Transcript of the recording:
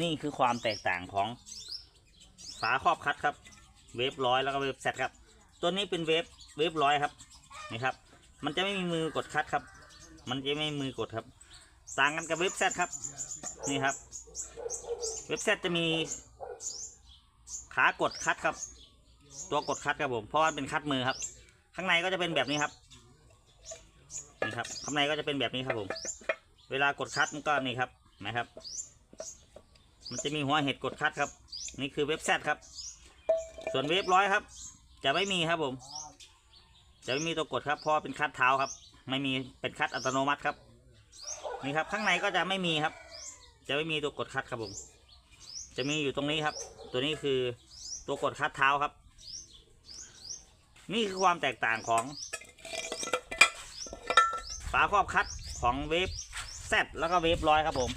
นี่คือความแตกต่างของฝาครอบคัดครับ เวฟร้อยแล้วก็เวฟแซดครับ ตัวนี้เป็นเวฟเวฟร้อยครับนี่ครับ มันจะไม่มีมือกดคัดครับ มันจะไม่มีมือกดครับ ต่างกันกับเวฟแซดครับ นี่ครับ เวฟแซดจะมีขากดคัดครับ ตัวกดคัดครับผมเพราะว่าเป็นคัดมือครับ ข้างในก็จะเป็นแบบนี้ครับนี่ครับข้างในก็จะเป็นแบบนี้ครับผม เวลากดคัดมันก็นี่ครับนะครับ มันจะมีหัวเห็ดกดคัดครับ นี่คือเว็บแซดครับ ส่วนเว็บร้อยครับ จะไม่มีครับผม จะไม่มีตัวกดครับเพราะเป็นคัดเท้าครับ ไม่มีเป็นคัดอัตโนมัติครับ นี่ครับ ข้างในก็จะไม่มีครับ จะไม่มีตัวกดคัดครับผม จะมีอยู่ตรงนี้ครับ ตัวนี้คือตัวกดคัดเท้าครับ นี่คือความแตกต่างของฝาครอบคัดของเวฟแซดแล้วก็เวฟร้อยครับผม